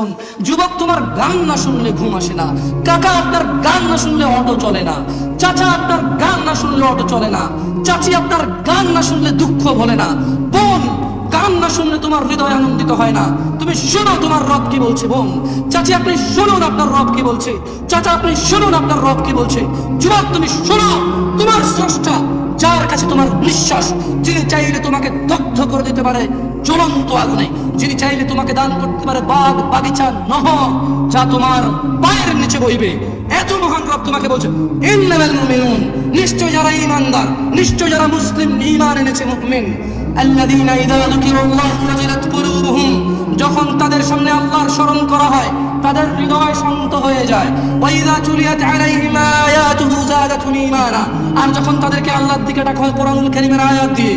বোন যুবক তোমার গান না শুনলে ঘুম আসে না। কাকা আপনার গান না শুনলে অটো চলে না। চাচা আপনার গান না শুনলে অটো চলে না। চাচি আপনার গান না শুনলে দুঃখ ভোলে না। বোন, গান না শুনলে তোমার হৃদয় আনন্দিত হয় না। তুমি শোনো তোমার রব কি বলছে, বোন। চাচি আপনি শুনুন আপনার রব কি বলছে। চাচা আপনি শুনুন আপনার রব কি বলছে। যুবক, তুমি শোনো তোমার স্রষ্টা, যার কাছে তোমার বিশ্বাস যিনি চাইলে তোমাকে দগ্ধ করে দিতে পারে জ্বলন্ত আগুনে। যিনি চাইলে তোমাকে দান করতে পারে বাগ বাগিচা নহ যা তোমার পায়ের নিচে বইবে এত মহান রব তোমাকে বলছে ইন্নামাল মুমিনুন। নিশ্চয় যারা ঈমানদার, নিশ্চয় যারা মুসলিম, ঈমান এনেছে মুমিন। আল্লাযীনা ইযা যুকিরাল্লাহু ওয়াজিলাত কুলুবুহুম। যখন তাদের সামনে আল্লাহর স্মরণ করা হয়, তাদের হৃদয় শান্ত হয়ে যায়। ওয়াইদা তুলিয়াত আলাইহিম আয়াতুহু যাদাতুহুম ঈমানা। আর যখন তাদেরকে আল্লাহর দিকে ডাকা হয় কোরআনুল কারীমের আয়াত দিয়ে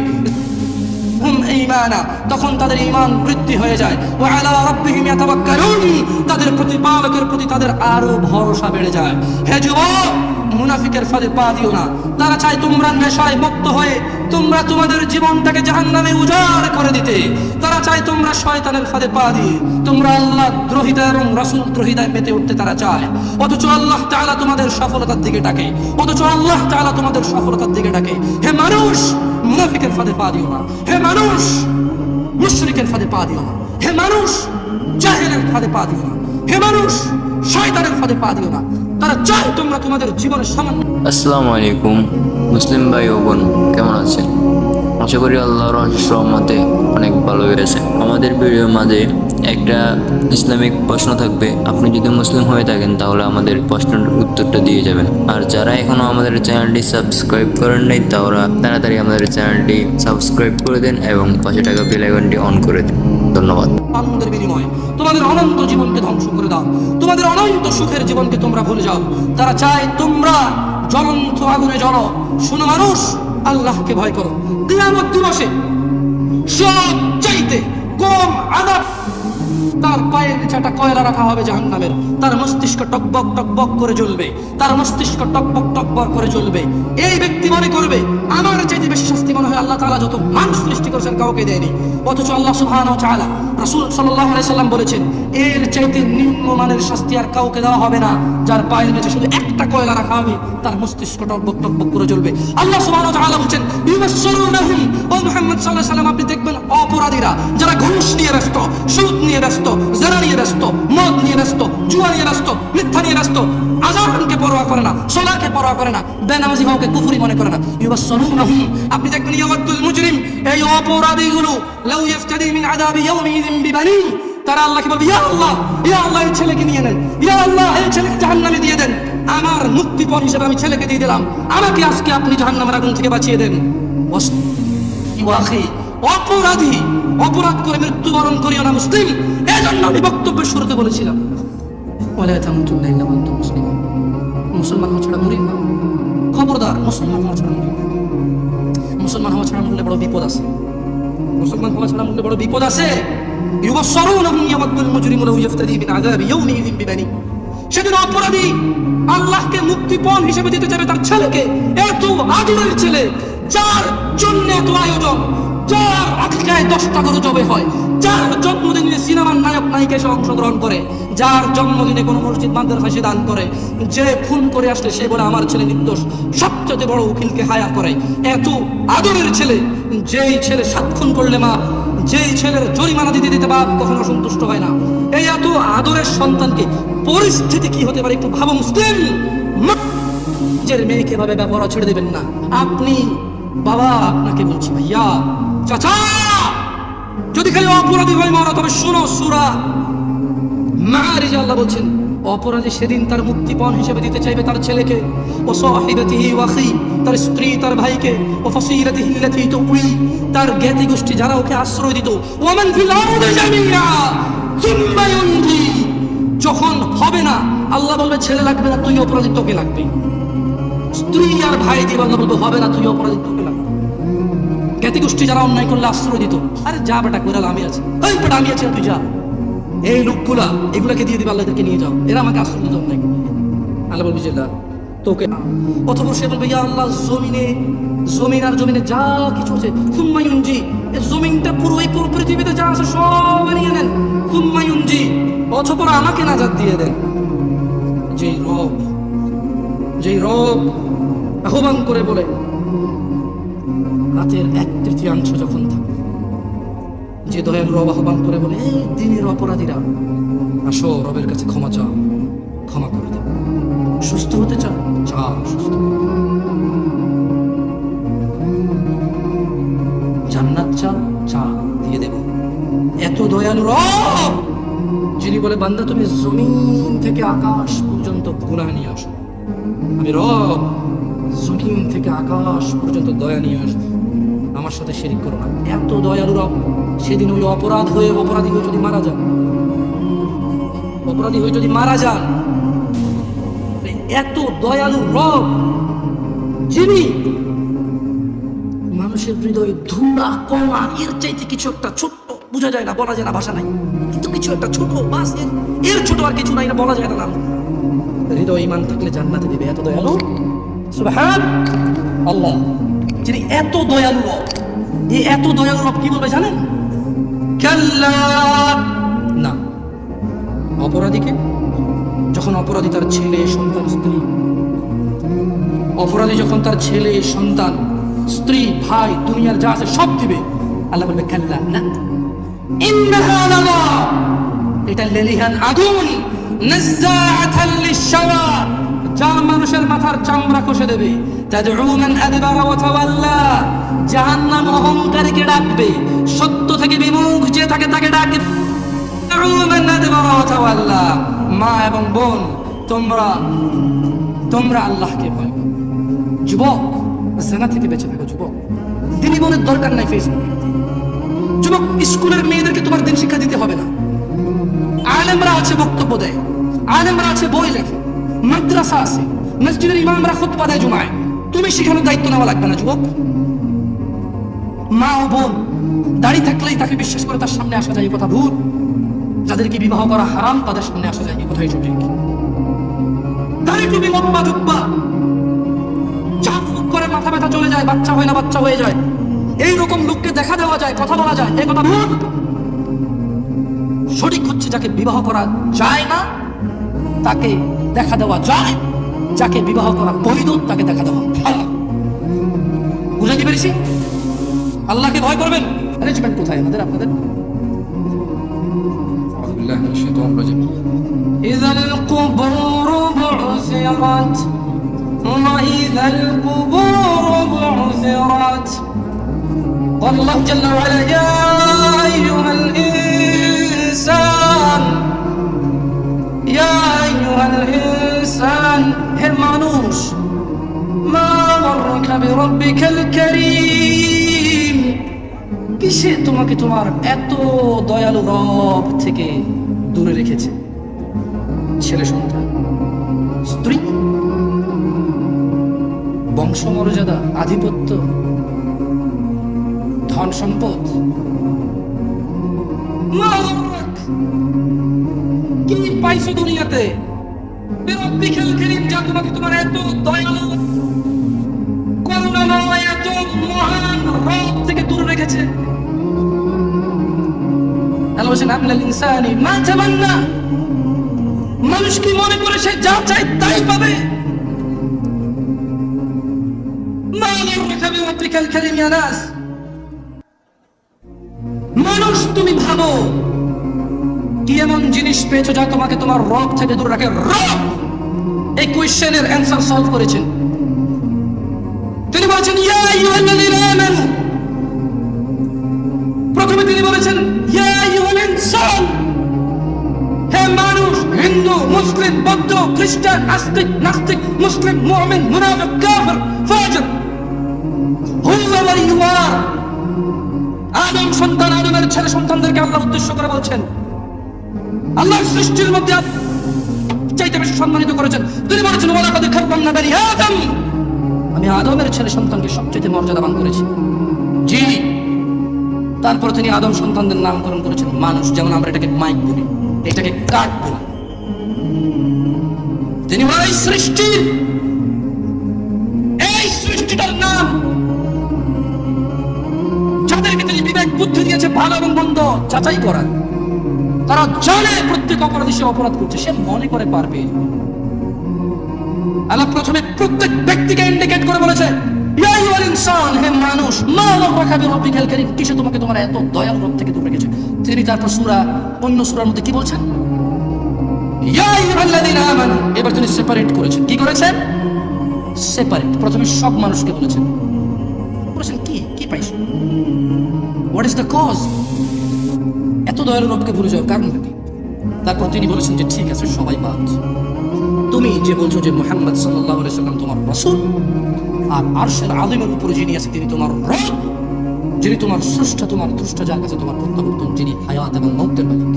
ঈমানা তখন তাদের ঈমান বৃদ্ধি হয়ে যায়। তাদের প্রতিপালকের প্রতি তাদের আরও ভরসা বেড়ে যায়। হে যুবক, মুনাফিকের ফাঁদে পা দিও না। তারা চায় তোমরা নেশায় মত্ত হয়ে, তোমরা তোমাদের জীবনটাকে জাহান্নামে উজাড় করে দিতে। তারা চায় তোমরা শয়তানের ফাঁদে পা দিয়ে, তোমরা আল্লাহ দ্রোহিতা এবং রাসূল দ্রোহিতায় মেতে উঠতে তারা চায়। অথচ আল্লাহ তাআলা তোমাদের সফলতার দিকে ডাকে। অথচ আল্লাহ তাআলা তোমাদের সফলতার দিকে ডাকে। হে মানুষ মুনাফিকের ফাঁদে পা দিও না। হে মানুষ, মুশরিকের ফাঁদে পা দিও না। হে মানুষ, জাহেলের ফাঁদে পা দিও না। হে মানুষ, শয়তানের ফাঁদে পা দিও না। তারা চায় তোমরা তোমাদের জীবনের সামান্য আসসালামু আলাইকুম, মুসলিম ভাই ও বোন, কেমন আছেন? আশা করি আল্লাহর রহমতে অনেক ভালো হয়েছে আমাদের ভিডিওর মাঝে একটা ইসলামিক প্রশ্ন থাকবে, আপনি যদি মুসলিম হয়ে থাকেন তাহলে আমাদের প্রশ্নের উত্তরটা দিয়ে যাবেন। আর যারা এখনও আমাদের চ্যানেলটি সাবস্ক্রাইব করেন নাই তারা তাড়াতাড়ি আমাদের চ্যানেলটি সাবস্ক্রাইব করে দেন এবং পাশে টাকা বেল আইকনটি অন করে দিন। ধন্যবাদ। আনন্দের বিনিময়ে তোমাদের অনন্ত জীবনকে ধ্বংস করে দাও। তোমাদের অনন্ত সুখের জীবনকে তোমরা ভুলে যাও। তারা চায় তোমরা জ্বলন্ত আগুনে জ্বলো। শুনো মানুষ, আল্লাহকে ভয় করো। কিয়ামত দিবসে সব চাইতে কম আদাব তার পায়ের নিচে একটা কয়লা রাখা হবে জাহান্নামের? তার মস্তিষ্ক টকবক টকবক করে জ্বলবে। তার মস্তিষ্ক টকবক টকবক করে জ্বলবে। এই ব্যক্তি মনে করবে, আমার চাইতে বেশি শাস্তি মনে হয় আল্লাহ তাআলা যত মানুষ সৃষ্টি করেছেন কাউকে দেয়নি। অথচ আল্লাহ সুবহানাহু ওয়া তাআলা, রাসূল আলাইহি সাল্লাম বলেছেন, এর চাইতে নিম্নমানের শাস্তি আর কাউকে দেওয়া হবে না। যার পায়ের নিচে শুধু একটা কয়লা রাখা হবে, তার মস্তিষ্ক টকবক টকবক করে জ্বলবে। আল্লাহ সুবহানাহু ওয়া তাআলা বলছেন ও মুহাম্মদ আলাইহি সাল্লাম, আপনি দেখবেন অপরাধীরা, যারা ঘুষ নিয়ে ব্যস্ত, সুদ নিয়ে ব্যস্ত ব্যস্ত মদ নিয়ে ব্যস্ত জুয়া নিয়ে ব্যস্ত মিথ্যা নিয়ে ব্যস্ত আজানকে পরোয়া করে না সোলাকে পরোয়া করে না বেনামাজি কাউকে কুফরি মনে করে না। ইউবাশশিরুনাহুম আপনি দেখবেন ইয়াওয়াদুল মুজরিম এই অপরাধীগুলো লাউ মিন আযাবি বিবানি তারা আল্লাহকে বলবে ইয়া আল্লাহ ইয়া আল্লাহ এই ছেলেকে নিয়ে নেন ইয়া আল্লাহ এই ছেলেকে জাহান্নামে দিয়ে দেন। আমার মুক্তিপণ হিসেবে আমি ছেলেকে দিয়ে দিলাম। আমাকে আজকে আপনি জাহান্নামের আগুন থেকে বাঁচিয়ে দেন। ওয়াখি, অপরাধী, অপরাধ করে মৃত্যুবরণ করিও না মুসলিম। এজন্য আমি বক্তব্যের শুরুতে বলেছিলাম হওয়া ছাড়া খবরদার, মুসলমান ছাড়া ছাড়া বড় বিপদ আছে। মুসলমান ছাড়া বড় বিপদ আছে। সেদিন অপরাধী আল্লাহকে মুক্তিপণ হিসেবে দিতে যাবে তার ছেলেকে। এত আদরের ছেলে, যার জন্য এত আয়োজন। যার আকিকায় দশটা গরু জবে হয়, যার জন্মদিনে সিনেমার নায়ক নায়িকা এসে অংশগ্রহণ করে, যার জন্মদিনে কোনো মসজিদ মাদ্রাসা দান করে, যে খুন করে আসলে সে বলে আমার ছেলে নির্দোষ, সবচেয়ে বড় উকিলকে হায়া করে। এত আদরের ছেলে, যেই ছেলে সাত খুন করলে মা, যেই ছেলের জরিমানা দিতে দিতে বাপ কখনো সন্তুষ্ট হয় না। এই এত আদরের সন্তানকে পরিস্থিতি কি হতে পারে একটু ভাবো মুসলিম? নিজের মেয়েকে ভাবে ব্যবহার ছেড়ে দেবেন না। আপনি, বাবা, আপনাকে বলছি ভাইয়া চাচা! যদি খালি অপরাধী হয় মারা, তবে শোনো, সুরা। মারিজ আল্লাহ বলছেন, অপরাধী সেদিন তার মুক্তিপণ হিসেবে দিতে চাইবে তার ছেলেকে। ও সাহিবাতিহি ওয়াখি তার স্ত্রী, তার ভাইকে। ও ফাসিলাতিহি আল্লাতী তুই তার জ্ঞাতি গোষ্ঠী যারা ওকে আশ্রয় দিত। ওমান ফিল আরদি জামিয়া সুম্মা ইউনজি। যখন হবে না, আল্লাহ বলবে, ছেলে লাগবে না, তুই অপরাধী, তোকে লাগবে স্ত্রী আর ভাই দিয়ে আল্লাহ বলবে, হবে না, তুই অপরাধী, তোকে লাগবে। জ্ঞাতি গোষ্ঠী যারা অন্যায় করলে আশ্রয় দিত। আরে যা বেটা কোরাল আমি আছি। এই বেটা, আমি আছি তুই যা। এই লোকগুলা, এগুলাকে দিয়ে দিবে আল্লাহদেরকে নিয়ে যাও। এরা আমাকে আশ্রয় দিত অন্যায় আল্লাহ বলবি জিল্লা তোকে অথবা সে বলবে আল্লাহ, জমিনে, জমিন আর জমিনে যা কিছু আছে হুম্মায়ুনজি এই জমিনটা পুরো এই পুরো পৃথিবীতে যা আছে সব নিয়ে নেন হুম্মায়ুনজি অথপর আমাকে নাজাদ দিয়ে দেন। যেই রব যেই রব, আহ্বান করে বলে রাতের এক তৃতীয়াংশ যখন থাকে যে দয়াল রব আহ্বান করে বলে, এই দিনের অপরাধীরা, আসো রবের কাছে ক্ষমা চাও, ক্ষমা করে দেব সুস্থ হতে চাও? চা সুস্থ জান্নাত চাও? চা দিয়ে দেব। এত দয়ালু রব, যিনি বলে, বান্দা, তুমি জমিন থেকে আকাশ পর্যন্ত গুনাহ নিয়ে আসো। আমি রব, জমিন থেকে আকাশ পর্যন্ত দয়া নিয়ে আসব। আমার সাথে শেরিক করো না। এত দয়ালু রব সেদিন ওই অপরাধ হয়ে অপরাধী হয়ে যদি মারা যান। অপরাধী হয়ে যদি মারা যান এত দয়ালু রব, যিনি মানুষের হৃদয়ে ধুলা কণা এর চাইতে কিছু একটা ছোট্ট, বোঝা যায় না, বলা যায় না, ভাষা নাই। কিন্তু কিছু একটা ছোট, বাসের ছোট আর কিছু নাই না, বলা যায় না হৃদয় ইমান থাকলে জান্নাতে দিবে এত দয়ালু? সুবহান আল্লাহ। যিনি এত দয়ালু রব, এই এত দয়ালু রব কি বলবে জানেন? না অপরাধীকে? যখন অপরাধী তার ছেলে সন্তান স্ত্রী অপরাধী যখন তার ছেলে সন্তান স্ত্রী ভাই দুনিয়ার যা আছে সব দিবে আল্লাহ বলবে কাল্লা না। এটা লেলিহান আগুন। নাজ্জাআতাল লিশ-শাওয়া যা মানুষের মাথার চামড়া কষে দেবে। জাহান্নাম অহংকারীকে ডাকবে। সত্য থেকে বিমুখ, যে তাকে তাকে ডাকবে। মা এবং বোন, তোমরা তোমরা আল্লাহকে ভয় যুবক, জেনা থেকে বেঁচে থাকো, যুবক। দিনী বোনের দরকার নাই ফেসবুকে যুবক, স্কুলের মেয়েদেরকে তোমার দিন শিক্ষা দিতে হবে না। আলেমরা আছে বক্তব্য দেয়। আলেমরা আছে বই লেখে। মাদ্রাসা আছে। মসজিদের ইমামরা খুতবা দেয় জুমায়। তুমি শেখানোর দায়িত্ব নেওয়া লাগবে না, যুবক। মা ও বোন দাঁড়িয়ে থাকলেই তাকে বিশ্বাস করে তার সামনে আসা যায় কথা ভুল। যাদেরকে বিবাহ করা হারাম, তাদের সামনে আসা যায় এই কথাই করে মাথা ব্যথা চলে যায়, বাচ্চা হয় না, বাচ্চা হয়ে যায়। এই রকম লোককে দেখা দেওয়া যায়, কথা বলা যায় এই কথা ভুল। সঠিক হচ্ছে যাকে বিবাহ করা যায় না তাকে দেখা দেওয়া যায় যাকে বিবাহ করা বৈধ তাকে দেখা দেওয়া হারাম। বুঝাতে পেরেছি আল্লাহকে ভয় করবেন ম্যানেজমেন্ট কোথায় আমাদের আপনাদের أعوذ بالله من الشيطان الرجيم إذا القبور بعثرت وإذا القبور بعثرت قال الله جل وعلا يا أيها الإنسان ইয়া আইয়ুহাল ইনসান হে মানুষ মা মাররাকা বিরাব্বিকাল কারীম কিসে তোমাকে তোমার এত দয়ালু রব থেকে দূরে রেখেছে? ছেলে সন্তান, স্ত্রী বংশ মর্যাদা আধিপত্য, ধন সম্পদ, মা কি পাইছো দুনিয়াতে। বিরব্বিকাল কারীম যা তোমাকে মানুষ কি মনে করে সে যা চায় তাই পাবে? মা গর্রাকা বিরব্বিকাল কারীম ইয়া নাস কি এমন জিনিস পেয়েছ যা তোমাকে তোমার রব থেকে দূরে রাখে রব এই কোয়েশ্চেনের অ্যান্সার সলভ করেছেন তিনি বলেছেন, ইয়া আইয়ুহাল্লাযীনা আমানু। প্রথমে তিনি বলেছেন, ইয়া আইয়ুহাল ইনসান। হে মানুষ, হিন্দু, মুসলিম, বৌদ্ধ, খ্রিস্টান, আস্তিক, নাস্তিক, মুসলিম, মুমিন, মুনাফিক, কাফির, ফাজির। whoever you are আদম সন্তান, আদমের ছেলে সন্তানদেরকে আল্লাহ উদ্দেশ্য করে বলছেন আল্লাহর সৃষ্টির মধ্যে চাইতে বেশি সম্মানিত করেছেন। তিনি বলেছেন ওলা কাদের খাইবাম না বেরি আদম। আমি আদমের ছেলে সন্তানকে সবচেয়ে মর্যাদাবান করেছি। জি। তারপর তিনি আদম সন্তানদের নামকরণ করেছেন মানুষ, যেমন আমরা এটাকে মাইক বলি, এটাকে কাঠ বলি। তিনি ওই সৃষ্টির, এই সৃষ্টিটার নাম যাদেরকে তিনি বিবেক, বুদ্ধি দিয়েছে, ভালো এবং মন্দ চাচাই করা। তারা জানে প্রত্যেক অপরাধী সে অপরাধ করছে, সে মনে করে পারবে। আল্লাহ প্রথমে প্রত্যেক ব্যক্তিকে ইন্ডিকেট করে বলেছে মানুষ তোমাকে তোমার এত থেকে সূরা, অন্য সূরার মধ্যে কি এবার সেপারেট করেছেন। কি করেছেন? সেপারেট প্রথমে সব মানুষকে বলেছেন। বলেছেন, কি কি পাইছো? হোয়াট ইজ দ্য কজ এত দয়ালু রবকে ভুলে যাওয়ার কারণ কি তারপর তিনি বলেছেন যে, ঠিক আছে, সবাই বাদ। তুমি যে বলছো যে মোহাম্মদ সাল্লাহ সাল্লাম তোমার রসুল, আর আরশের আলিমের উপরে যিনি আছে, তিনি তোমার রব, যিনি তোমার স্রষ্টা, তোমার দ্রষ্টা যার কাছে তোমার প্রত্যাবর্তন, যিনি হায়াত এবং মৌতের মালিক।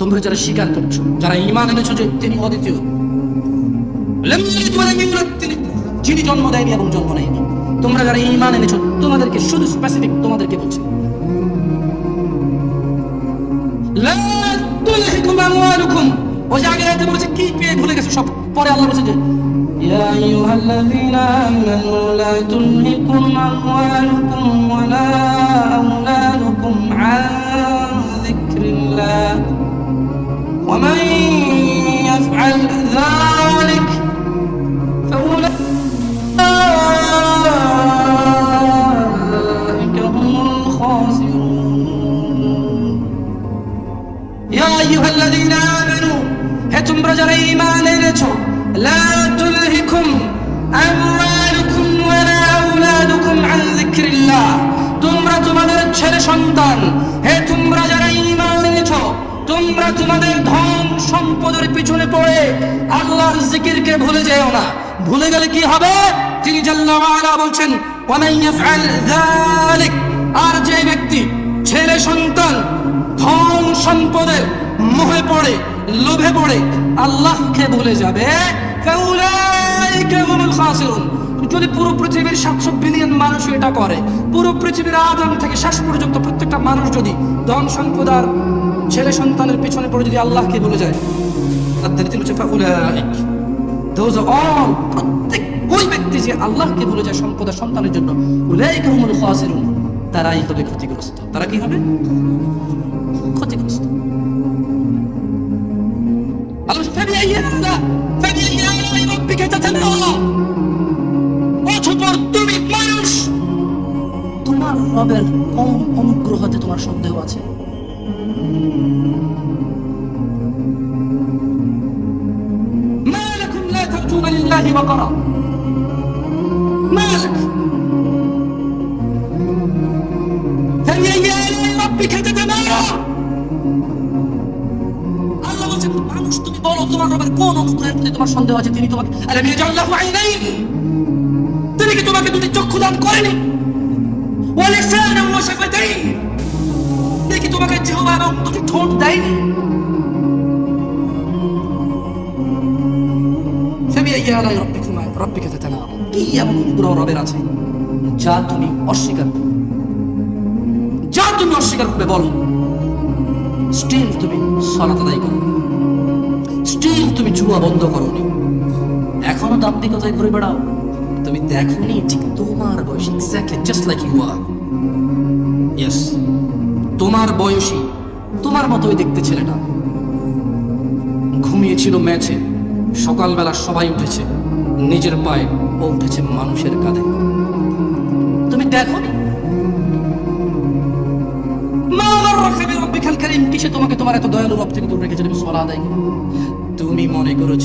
তোমরা যারা স্বীকার করছ, যারা ইমান এনেছো যে তিনি তিনি যিনি জন্ম দেয়নি এবং জন্ম নেয়নি, তোমরা যারা ইমান এনেছো, তোমাদেরকে শুধু স্পেসিফিক তোমাদেরকে বলছে তুলহিকুম আমওয়ালুকুম ও যে আগের আয়াতে বলেছে কি পেয়ে ভুলে গেছে সব পরে আল্লাহ বলেছে যে ইয়া আইয়ুহাল্লাযীনা আমানু লা তুলহিকুম আমওয়ালুকুম ওয়া লা আওলাদুকুম আন যিকরিল্লাহ ومن يفعل ذلك الذين آمنوا হে তোমরা যারা ঈমান এনেছো لا تلهكم أموالكم ولا أولادكم عن ذكر الله তোমরা তোমাদের ছেলে সন্তান হে তোমরা যারা ঈমান এনেছো তোমরা তোমাদের ধন সম্পদের পিছনে পড়ে আল্লাহর জিকিরকে ভুলে যেও না ভুলে গেলে কি হবে তিনি জাল্লা ওয়ালা বলছেন ওয়ামান ইয়াফআল যালিক আর যে ব্যক্তি ছেলে সন্তান, ধন সম্পদের মোহে পড়ে, লোভে পড়ে, আল্লাহকে ভুলে যাবে। যদি পুরো পৃথিবীর সাতশো বিলিয়ন মানুষ এটা করে, পুরো পৃথিবীর আদম থেকে শেষ পর্যন্ত প্রত্যেকটা মানুষ যদি ধন সম্পদ আর ছেলে সন্তানের পিছনে পড়ে যদি আল্লাহকে ভুলে যায় তাদের প্রত্যেক ওই ব্যক্তি যে আল্লাহকে ভুলে যায় সম্পদ আর সন্তানের জন্য। উলাইকা হুমুল খাসিরুন। তারাই হবে ক্ষতিগ্রস্ত তারা কি হবে ক্ষতিগ্রস্ত আল্লাহ বলছে, فبأي آلاء فبأي آلاء ربك تتمارى অতঃপর তুমি মানুষ তোমার রবের কোন অনুগ্রহতে তোমার সন্দেহ আছে ما لكم لا ترجون لله وقرا মধ্যে তোমার সন্দেহ আছে, তিনি তোমাকে তিনি কি তোমাকে দুটি চক্ষু দান করেনি? তোমাকে এবং দুটি ঠোঁট দেয়নি? এমন রবের আছে যা তুমি অস্বীকার যা তুমি অস্বীকার করবে বলো। তুমি সলাত করো। স্টিল তুমি জুয়া বন্ধ করোনি। এখনও দাম্পিকতায় ঘুরে বেড়াও। তুমি দেখোনি ঠিক তোমার বয়স exactly just like you are yes তোমার বয়সী, তোমার মতোই দেখতে ছেলেটা ঘুমিয়েছিল ম্যাচে, সকালবেলা সবাই উঠেছে। নিজের পায়ে ও উঠেছে মানুষের কাঁধে। তুমি কারীম, কিসে তোমাকে তোমার এত দয়ালু রব থেকে দূরে রেখেছে? তুমি সলা করো? তুমি মনে করেছ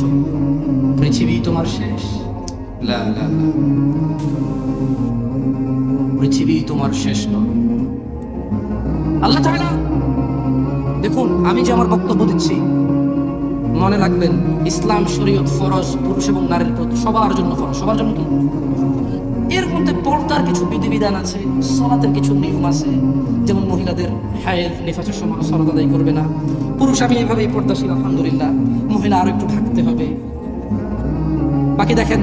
পৃথিবী তোমার শেষ? লা লা লা। পৃথিবী তোমার শেষ নয়। আল্লাহ তাআলা দেখুন আমি যে আমার বক্তব্য দিচ্ছি মনে রাখবেন ইসলাম শরীয়ত ফরজ পুরুষ এবং নারীর প্রতি সবার জন্য ফরজ। সবার জন্য এর মধ্যে পর্দার কিছু বিধিবিধান আছে সলাতের কিছু নিয়ম আছে। যেমন মহিলাদের হায়ের নিফাসের সময় সলাত আদায় করবে না। পুরুষ আমি এভাবেই পর্দাশীল আলহামদুলিল্লাহ। মহিলা আরও একটু ঢাকতে হবে। বাকি দেখেন,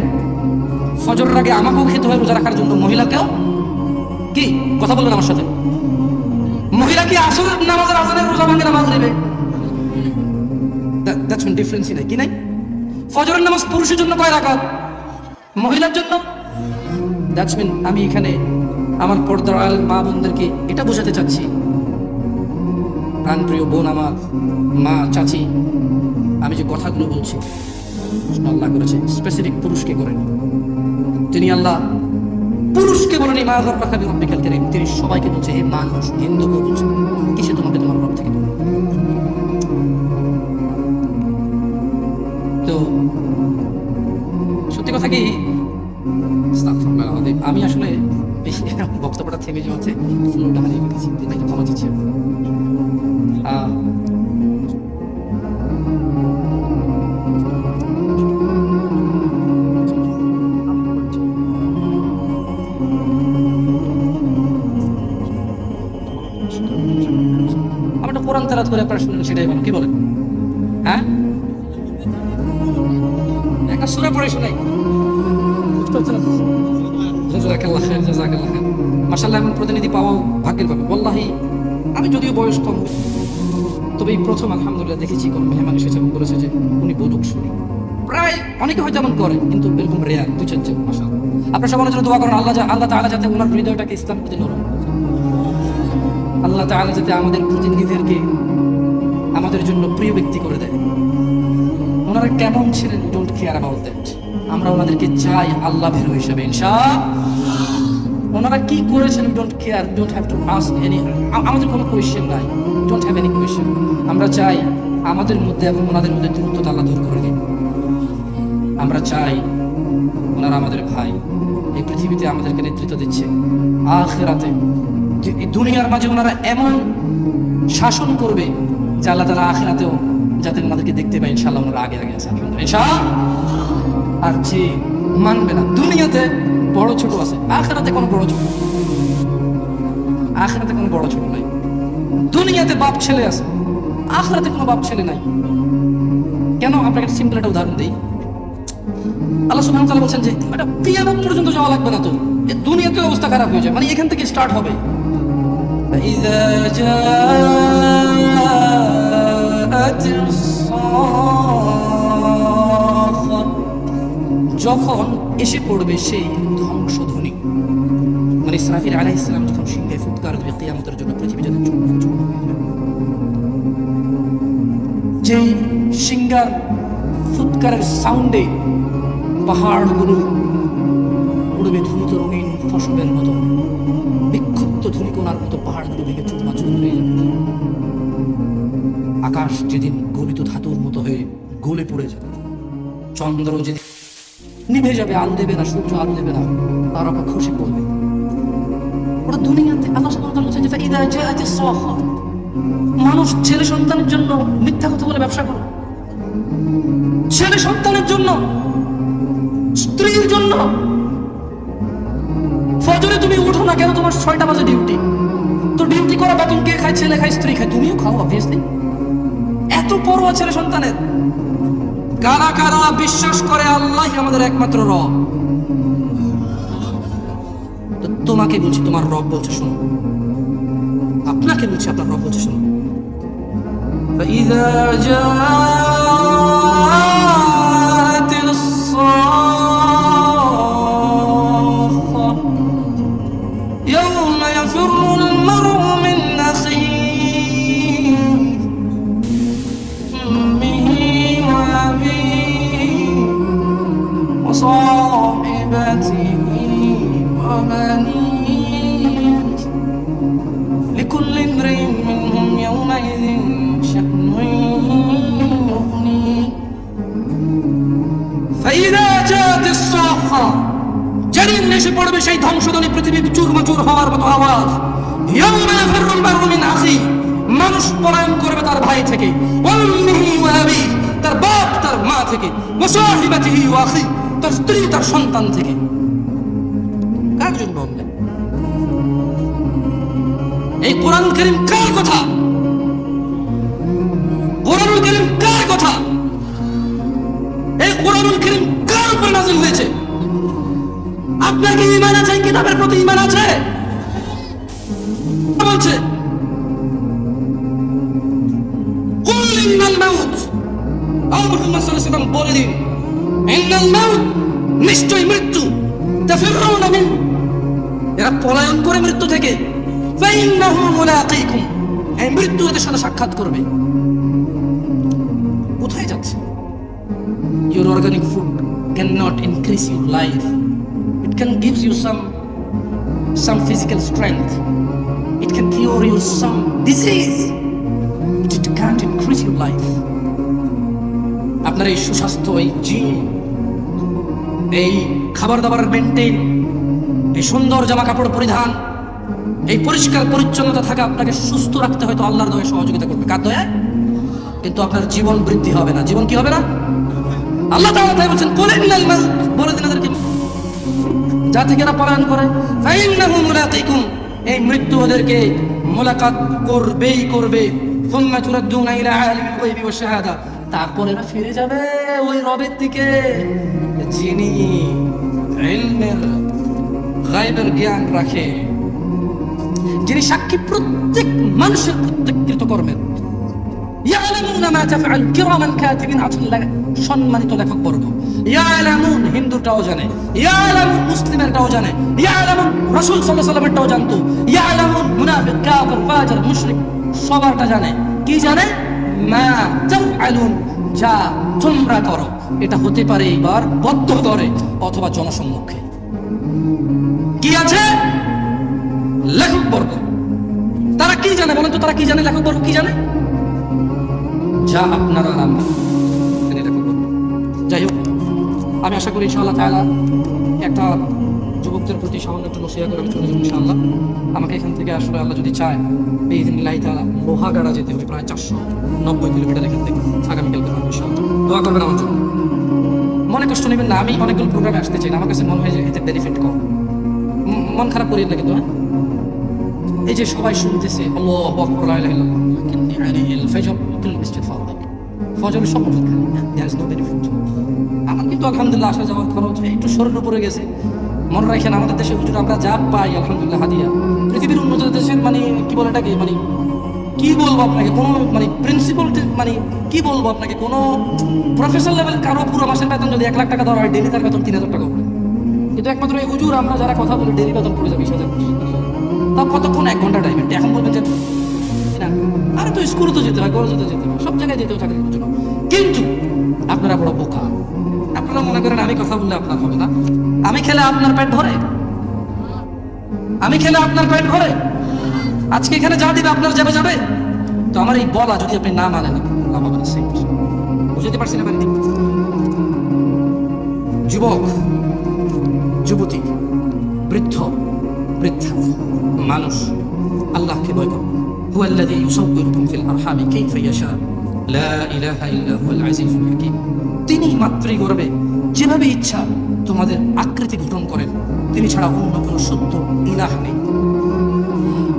ফজরের আগে আমাকেও খেতে হয় রোজা রাখার জন্য। মহিলাকেও? কি? কথা বলবেন আমার সাথে? মহিলা কি আসল নামাজের আজানের রোজা ভাঙে নামাজ নেবে? দ্যাটস মিন ডিফারেন্সই নাই কি নাই? ফজরের নামাজ পুরুষের জন্য কয় রাকাত? মহিলার জন্য? দ্যাটস মিন আমি এখানে আমার পর্দার মা বোনদেরকে এটা বোঝাতে চাচ্ছি। প্রাণপ্রিয় বোন আমার, মা, চাচি আমি যে কথাগুলো বলছি আল্লাহ করেছে স্পেসিফিক পুরুষকে করেন তিনি আল্লাহ পুরুষকে বলেন এই মা গর্বাকাবি রব্বিকাল কারীম তিনি সবাইকে বলছে, হে মানুষ হিন্দুকে বলছে, কিসে তোমাকে তোমার রব থেকে তো, সত্যি কথা কি? আমি আসলে বক্তব্যটা থেমে যাওয়াতে ফ্লোটা হারিয়ে ফেলেছি। ক্ষমা দিচ্ছি তেলাত করে আপনারা শুনলেন সেটাই বলো কি বলেন? হ্যাঁ? পড়ে শোনাই। তবে প্রথম দেখেছি এবং বলেছে যে উনি শুনি প্রায় অনেকে করে, কিন্তু আপনার আল্লাহ আল্লাহ আল্লাহ যাতে আমাদের প্রতিনিধিদেরকে আমাদের জন্য প্রিয় ব্যক্তি করে দেয়। ওনারা কেমন ছিলেন ডোন্ট কেয়ার অ্যাবাউট দ্যাট আমরা ওনাদেরকে চাই আল্লাহ ভীরু হিসেবে ইনশা ওনারা কি করেছেন don't care don't have to ask any আমাদের কোনো কোয়েশ্চেন নাই। ডোন্ট হ্যাভ এনি কোয়েশ্চেন আমরা চাই আমাদের মধ্যে এবং ওনাদের মধ্যে দূরত্বতা আল্লাহ দূর করে দিন আমরা চাই ওনারা আমাদের ভাই। এই পৃথিবীতে আমাদেরকে নেতৃত্ব দিচ্ছে। আখেরাতে দুনিয়ার মাঝে ওনারা এমন শাসন করবে যে আল্লাহ তালা আখেরাতেও যাতে আমাদেরকে দেখতে পাই ইনশাল্লাহ ওনারা আগে আগে আছে আর যে মানবে না। দুনিয়াতে বড় ছোট আছে। আখেরাতে কোনো বড় ছোট আখেরাতে কোনো বড় ছোট নাই। দুনিয়াতে বাপ ছেলে আছে। আখরাতে কোনো বাপ ছেলে নাই। কেন? আপনাকে একটা সিম্পল একটা উদাহরণ দিই। আল্লাহ সুবহান তাআলা বলেন যে, একটা পিয়ানো পর্যন্ত যাওয়া লাগবে না তো। এ দুনিয়াতে অবস্থা খারাপ হয়ে যায়। মানে এখান থেকে স্টার্ট হবে। ইযা যখন এসে পড়বে সেই ধ্বংসধ্বনি মানে ইসরাফিল আলাইহিস সালাম যখন সিংহে ফুৎকার দেবে কিয়ামতের জন্য পৃথিবী হয়ে যাবে। যেই সিঙ্গার ফুৎকারের সাউন্ডে পাহাড়গুলো উড়বে ধুলিত রঙিন ফসলের মতো, বিক্ষুব্ধ ধুলিকোনার মতো পাহাড়গুলো ভেঙে চুরমাচুর হয়ে যাবে আকাশ যেদিন গলিত ধাতুর মতো হয়ে গলে পড়ে যাবে, চন্দ্র যেদিন নিভে যাবে, আলো দেবে না, সূর্য আলো দেবে না, তার খসে পড়বে ওরা দুনিয়াতে আল্লাহ মানুষ ছেলে সন্তানের জন্য মিথ্যা কথা বলে ব্যবসা করো। ছেলে সন্তানের জন্য, স্ত্রীর জন্য। ফজরে তুমি উঠো না কেন? তোমার ছয়টা বাজে ডিউটি। তো ডিউটি করা বেতন কে খায়? ছেলে খায়, স্ত্রী খায়। তুমিও খাও অবভিয়াসলি এত পরোয়া ছেলে সন্তানের কারা কারা বিশ্বাস করে আল্লাহ আমাদের একমাত্র রব তো তোমাকে বলছি তোমার রব বলছে শোনো আপনাকে বলছি আপনার রব বলছে শোনো فإذا جاءت সেদিন এসে পড়বে সেই ধ্বংসধনী পৃথিবী চুরমচুর হওয়ার মতো আওয়াজ। মানুষ পলায়ন করবে তার ভাই থেকে। তার বাপ, তার মা থেকে। তার স্ত্রী, তার সন্তান থেকে। এই কোরআন করিম কার কথা? কোরআন করিম কার কথা? এই কোরআন করিম কার উপরে নাজিল হয়েছে? আপনার কি ইমান আছে কিতাবের প্রতি ইমান আছে বলছে? বলে দিন এই মৃত্যু ওদের সাথে সাক্ষাৎ করবে। কোথায় যাচ্ছে? Your organic food can not increase your life it can give you some some physical strength. It can cure you some disease, but it can't increase your life. আপনার এই সুস্বাস্থ্য, এই জিম এই খাবার দাবার মেনটেন এই সুন্দর জামা কাপড় পরিধান, এই পরিষ্কার পরিচ্ছন্নতা থাকা আপনাকে সুস্থ রাখতে হয়তো আল্লাহর দয়ে সহযোগিতা করবে। কার দয়া? কিন্তু আপনার জীবন বৃদ্ধি হবে না। জীবন কি হবে না? আল্লাহ তাই বলছেন কুলিনাল মাউত, বলে দিন যা থেকে এরা পালন করে। এই মৃত্যু ওদেরকে মোলাকাত করবেই করবে। তারপর ফিরে যাবে ওই রবের দিকে। যিনি গাইবের জ্ঞান রাখে। যিনি সাক্ষী প্রত্যেক মানুষের প্রত্যেক কৃতকর্মের। সম্মানিত লেখক বর্গ হিন্দুটাও জানে। মুসলিমেরটাও জানে। জানতো। মুশরিক, সবারটা জানে। কি জানে? যা তোমরা করো। এটা হতে পারে বদ্ধ অথবা জনসম্মুখে। কি আছে? লেখক বর্গ। তারা কি জানে বলেন তো, তারা কি জানে? লেখক বর্গ কি জানে? যা আপনারা। যাই হোক। আমি আশা করি ইনশাআল্লাহ তাআলা একটা যুবকদের প্রতি সামান্য একটু নসিহা করে আমি চলে যাব ইনশাআল্লাহ। আমাকে এখান থেকে আসলে আল্লাহ যদি চায় এই দিন লাই তাআলা লোহাগাড়া যেতে হবে, প্রায় চারশো নব্বই কিলোমিটার এখান থেকে আগামীকালকে পারব ইনশাআল্লাহ। দোয়া করবেন আমার জন্য। মনে কষ্ট নেবেন না, আমি অনেকগুলো প্রোগ্রামে আসতে চাই আমার কাছে মনে হয় যে এতে বেনিফিট কম। মন খারাপ করিয়ে না কিন্তু হ্যাঁ? এই যে সবাই শুনতেছে, আল্লাহু আকবার, লা কিন্তু কুল মিসজিদ খালি দেয়ার ইজ নো আমার কিন্তু আলহামদুলিল্লাহ আসা যাওয়ার খরচ একটু শরীর উপরে গেছে। মনে রাখেন, আমাদের দেশে হুজুর আমরা যা পাই, আলহামদুলিল্লাহ, হাদিয়া। পৃথিবীর উন্নত দেশের মানে কি বলে এটাকে মানে কি বলব আপনাকে, কোনো মানে প্রিন্সিপাল মানে কি বলব আপনাকে, কোনো প্রফেসর লেভেল কারও পুরো মাসের বেতন যদি এক লাখ টাকা দেওয়া হয় ডেলি তার বেতন তিন হাজার টাকা কিন্তু একমাত্র এই হুজুর, আমরা যারা কথা বলি ডেলি বেতন পড়ে যাবে, বিশ হাজার তাও কতক্ষণ? এক ঘণ্টা টাইম এখন বলবেন যে না আরে তো স্কুলে তো যেতে হয় কলেজে তো যেতে হয়, সব জায়গায় যেতে হয় চাকরির জন্য কিন্তু আপনারা বড় বোকা। আপনারা মনে করেন আমি কথা বললে আপনার হবে না? আমি খেলে আপনার পেট ভরে? আমি খেলে আপনার পেট ভরে? আজকে এখানে যা দিবে আপনার যাবে যাবে? তো আমার এই বলা যদি আপনি না মানেন লাভ হবে না। সেই বুঝতে পারছি না যুবক, যুবতী, বৃদ্ধ, বৃদ্ধা, মানুষ, আল্লাহকে ভয় করো। هو الذي يصوركم في الأرحام كيف يشاء لا إله إلا هو العزيز الحكيم তিনি মাতৃ গর্বে যেভাবে ইচ্ছা তোমাদের আকৃতি গঠন করেন তিনি ছাড়া অন্য কোনো সত্য ইলাহ নেই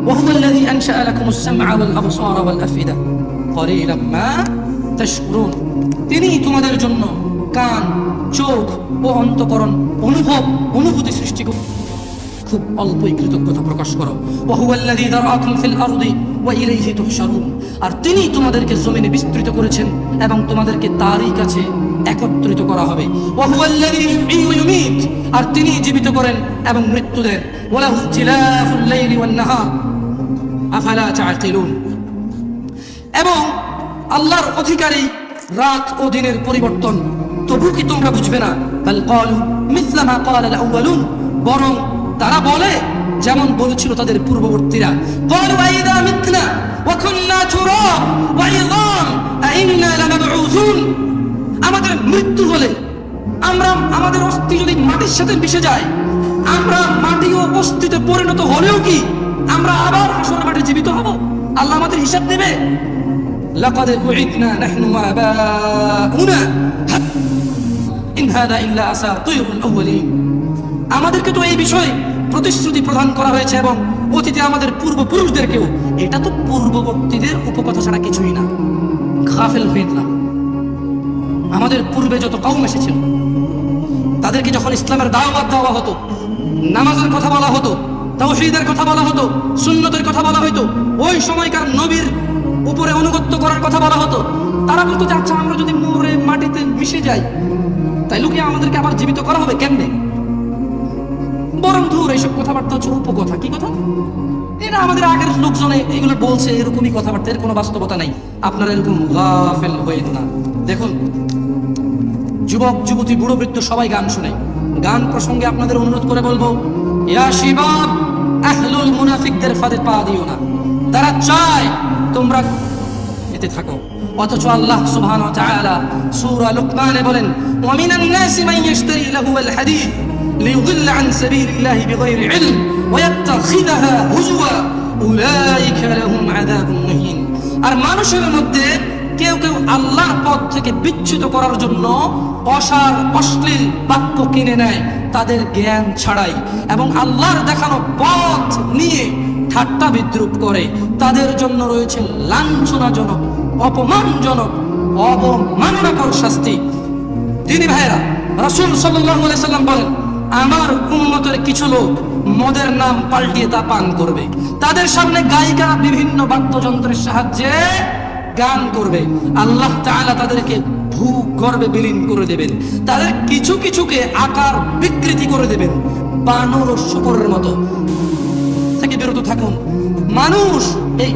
وهو الذي أنشأ لكم السمع والأبصار والأفئدة قليلا ما تشكرون তিনি তোমাদের জন্য কান চোখ ও অন্তকরণ অনুভব অনুভূতি সৃষ্টি করুন খুব অল্পই কৃতজ্ঞতা প্রকাশ করো ওহুয়াল্লাযী দারাকুম ফিল আরদি ওয়া তুহশারুন আর তিনি তোমাদেরকে জমিনে বিস্তৃত করেছেন এবং তোমাদেরকে তারই কাছে একত্রিত করা হবে। ওহুয়াল্লাযী ইউহয়ী ওয়া ইউমীত। আর তিনি জীবিত করেন এবং মৃত্যু দেন। ওয়ালাহু ইখতিলাফুল লাইলি ওয়ান নাহার। আফালা তাআকিলুন। এবং আল্লাহর অধিকারী রাত ও দিনের পরিবর্তন। তবু কি তোমরা বুঝবে না? বাল ক্বালু মিথলা মা ক্বালা আল আউয়ালুন। বরং তারা বলে, যেমন বলেছিল তাদের পূর্ববর্তীরা। ক্বালু আইদা মিতনা ওয়া কুন্না তুরাব ওয়া ইযাম আইন্না লামাবউসুন আমাদের মৃত্যু হলে আমরা আমাদের অস্থি যদি মাটির সাথে মিশে যায় আমরা মাটি ও অস্থিতে পরিণত হলেও কি আমরা আবার হাসর মাঠে জীবিত হব আল্লাহ আমাদের হিসাব দেবে لقد وعدنا نحن وآباؤنا إن هذا إلا أساطير الأولين আমাদেরকে তো এই বিষয়ে প্রতিশ্রুতি প্রদান করা হয়েছে এবং অতীতে আমাদের পূর্বপুরুষদেরকেও, এটা তো পূর্ববর্তীদের উপকথা ছাড়া কিছুই না। গাফেল হয়ে না। আমাদের পূর্বে যত কৌম এসেছিল, তাদেরকে যখন ইসলামের দাওয়াত দেওয়া হতো, নামাজের কথা বলা হতো, তাওহীদের কথা বলা হতো, সুন্নতের কথা বলা হতো ওই সময়কার নবীর উপরে অনুগত্য করার কথা বলা হতো, তারা বলতো যে আচ্ছা আমরা যদি মরে মাটিতে মিশে যাই তাই লোকে আমাদেরকে আবার জীবিত করা হবে? কেমনে? বরং দূর এইসব কথাবার্তা হচ্ছে উপকথা কি কথা? এটা আমাদের আগের লোকজনে এগুলো বলছে, এরকমই কথাবার্তা, এর কোনো বাস্তবতা নেই। আপনারা এরকম গাফেল হয়ে না। দেখুন, যুবক, যুবতী বুড়ো বৃদ্ধ সবাই গান শুনে। গান প্রসঙ্গে আপনাদের অনুরোধ করে বলব, ইয়া শিবাব, আহলুল মুনাফিকদের ফাঁদে পা দিও না। তারা চায় তোমরা এতে থাকো। অথচ আল্লাহ সুবহানাহু ওয়া তাআলা সূরা লুকমানে বলেন, ওয়া মিনান নাসি মান ইয়াশতারি লাহুল হাদিস। লিয়ুদিল্লা আন সাবিলিল্লাহি বিগাইরি ইলম ওয়া ইয়াত্তাখিদাহা হুজুয়া উলাইকা লাহুম আযাবুন মুহিন আর মানুষের মধ্যে কেউ কেউ আল্লাহর পথ থেকে বিচ্যুত করার জন্য অসার, অশ্লীল বাক্য কিনে নেয় তাদের জ্ঞান ছাড়াই এবং আল্লাহর দেখানো পথ নিয়ে ঠাট্টা বিদ্রুপ করে। তাদের জন্য রয়েছে লাঞ্ছনাজনক, অপমানজনক, অবমাননাকর শাস্তি। তিনি ভাইরা রাসূল সাল্লাম বলেন আমার উম্মতের কিছু লোক মদের নাম পাল্টিয়ে তা পান করবে। তাদের সামনে গায়িকারা বিভিন্ন বাদ্যযন্ত্রের সাহায্যে গান করবে। আল্লাহ তাআলা তাদেরকে ভূগর্ভে বিলীন করে দেবেন। তাদের কিছু কিছুকে আকার বিকৃতি করে দেবেন। বানর ও শুকরের মতো। থেকে বিরত থাকুন। মানুষ এই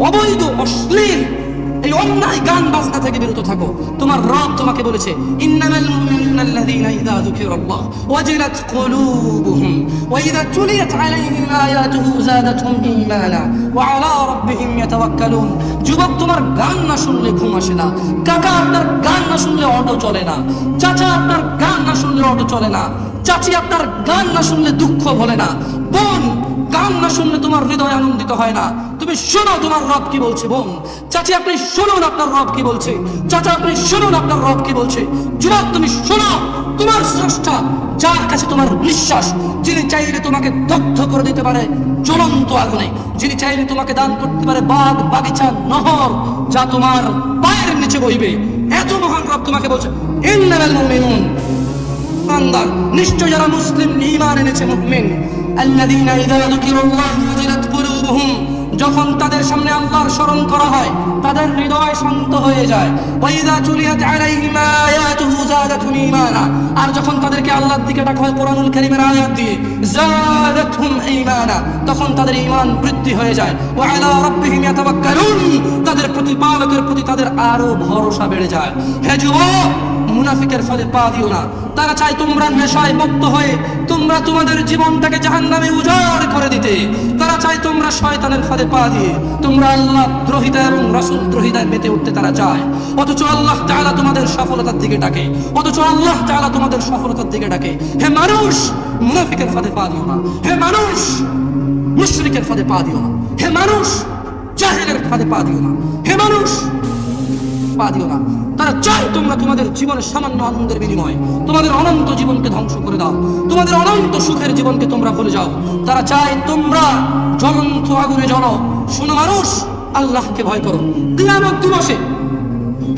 অবৈধ, অশ্লীল এই অন্যায় গান বাজনা থেকে বিরত থাকো। তোমার রব তোমাকে বলেছে, ইন্নামাল ওয়াজিলাত কুলুবুহুম ওয়া ইযা তুলিয়াত আলাইহিম আয়াতুহু যাদাতহুম ঈমানা ওয়া আলা রাব্বিহিম ইয়াতাওয়াক্কালুন। যুবক, তোমার গান না শুনলে ঘুম আসে না। কাকা, আপনার গান না শুনলে অটো চলে না। চাচা, আপনার গান না শুনলে অটো চলে না। চাচি, আপনার গান না শুনলে দুঃখ ভোলে না। বোন গান না শুনলে তোমার হৃদয় আনন্দিত হয় না। তুমি শোনো তোমার রব কি বলছে, বোন। চাচি, আপনি শুনুন আপনার রব কি বলছে। চাচা, আপনি শুনুন আপনার রব কি বলছে। যুবক, তুমি শোনো তোমার স্রষ্টা, যার কাছে তোমার নিঃশ্বাস, যিনি চাইলে তোমাকে দগ্ধ করে দিতে পারে জ্বলন্ত আগুনে, যিনি চাইলে তোমাকে দান করতে পারে বাগ, বাগিচা, নহর, যা তোমার পায়ের নিচে বইবে। এত মহান রব তোমাকে বলছে, ইন্নামাল মুমিনুন। নিশ্চয় যারা মুসলিম, ঈমান এনেছে, মুমিন। আল্লাযীনা ইযা ওয়াজিলাত কুলুবুহুম, যখন তাদের সামনে আল্লাহর স্মরণ করা হয়, তাদের হৃদয় শান্ত হয়ে যায়। আলাইহিম আয়াতুহু ঈমানা, আর যখন তাদেরকে আল্লাহর দিকে ডাকা হয় কোরআনুল কারীমের আয়াত দিয়ে ঈমানা, তখন তাদের ঈমান বৃদ্ধি হয়ে যায়। ওয়া আলা রাব্বিহিম ইয়াতাওয়াক্কালুন, তাদের প্রতিপালকের প্রতি তাদের আরও ভরসা বেড়ে যায়। হে যুবক মুনাফিকের ফলে পা দিও না। তারা চায় তোমরা নেশায় মুক্ত হয়ে, তোমরা তোমাদের জীবনটাকে জাহান্নামে উজাড় করে দিতে। তারা চায় তোমরা শয়তানের ফাঁদে পা দিয়ে, তোমরা আল্লাহ দ্রোহিতা এবং রাসূল দ্রোহিতায় মেতে উঠতে তারা চায়। অথচ আল্লাহ তাআলা তোমাদের সফলতার দিকে ডাকে। অথচ আল্লাহ তাআলা তোমাদের সফলতার দিকে ডাকে। হে মানুষ, মুনাফিকের ফাঁদে পা দিও না। হে মানুষ, মুশরিকের ফাঁদে পা দিও না। হে মানুষ, জাহেলের ফাঁদে পা দিও না। হে মানুষ, পা দিও না। তারা চায় তোমরা তোমাদের জীবনের সামান্য আনন্দের বিনিময়ে তোমাদের অনন্ত জীবনকে ধ্বংস করে দাও। তোমাদের অনন্ত সুখের জীবনকে তোমরা ভুলে যাও। তারা চায় তোমরা জ্বলন্ত আগুনে জ্বলো। শোনো মানুষ, আল্লাহকে ভয় করো। কিয়ামত দিবসে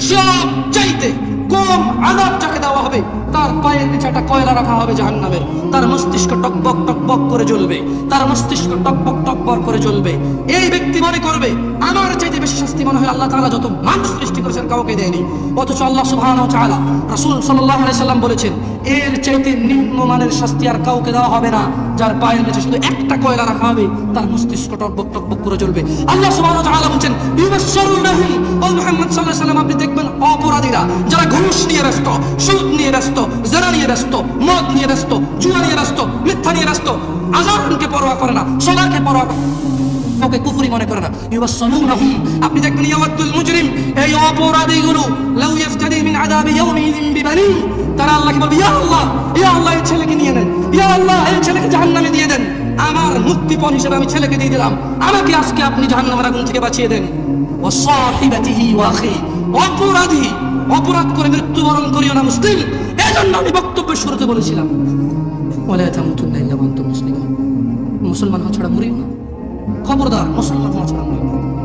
সব চাইতে কম আদাব যাকে দেওয়া হবে তার পায়ের নিচে একটা কয়লা রাখা হবে জাহান্নামের। তার মস্তিষ্ক টকবক টকবক করে জ্বলবে। তার মস্তিষ্ক টকবক টকবক করে জ্বলবে। এই ব্যক্তি মনে করবে, আমার চাইতে বেশি শাস্তি মনে হয় আল্লাহ তাআলা যত মানুষ সৃষ্টি করেছেন কাউকে দেয়নি। অথচ আল্লাহ ওয়া তাআলা রাসূল আলাইহি সাল্লাম বলেছেন, এর চাইতে নিম্নমানের শাস্তি আর কাউকে দেওয়া হবে না। যার পায়ের নিচে শুধু একটা কয়লা রাখা হবে, তার মস্তিষ্ক টকবক টকবক করে জ্বলবে। আল্লাহ ওয়া তাআলা বলেন ইউবাশশিরুনাহুম ও আপনি দেখবেন অপরাধীরা, যারা ঘুষ নিয়ে ব্যস্ত, সুদ নিয়ে ব্যস্ত জেনা নিয়ে ব্যস্ত মদ নিয়ে ব্যস্ত জুয়া নিয়ে ব্যস্ত মিথ্যা নিয়ে ব্যস্ত আজানকে পরোয়া করে না সলাকে পরোয়া না। কাউকে মনে করে না। ইউবাসসালুনাহুম, আপনি দেখবেন ইয়াওয়াদুল মুজরিম, এই অপরাধীগুলো, লাউ ইফতাদি মিন আযাবি ইয়াউমিন বিবানি তারা আল্লাহকে বলবে, ইয়া আল্লাহ ইয়া আল্লাহ, এই ছেলেকে নিয়ে নেন। ইয়া আল্লাহ, এই ছেলেকে জাহান্নামে দিয়ে দেন। আমার মুক্তিপণ হিসেবে আমি ছেলেকে দিয়ে দিলাম। আমাকে আজকে আপনি জাহান্নামের আগুন থেকে বাঁচিয়ে দেন। ওয়া সাহিবাতিহি ওয়া আখি অপরাধী, অপরাধ করে মৃত্যুবরণ করিও না মুসলিম। এজন্য আমি বক্তব্যের শুরুতে বলেছিলাম মুসলিমুন। মুসলমান হওয়া ছাড়া মরিও না। খবরদার মুসলমান হওয়া ছাড়া মরিও না।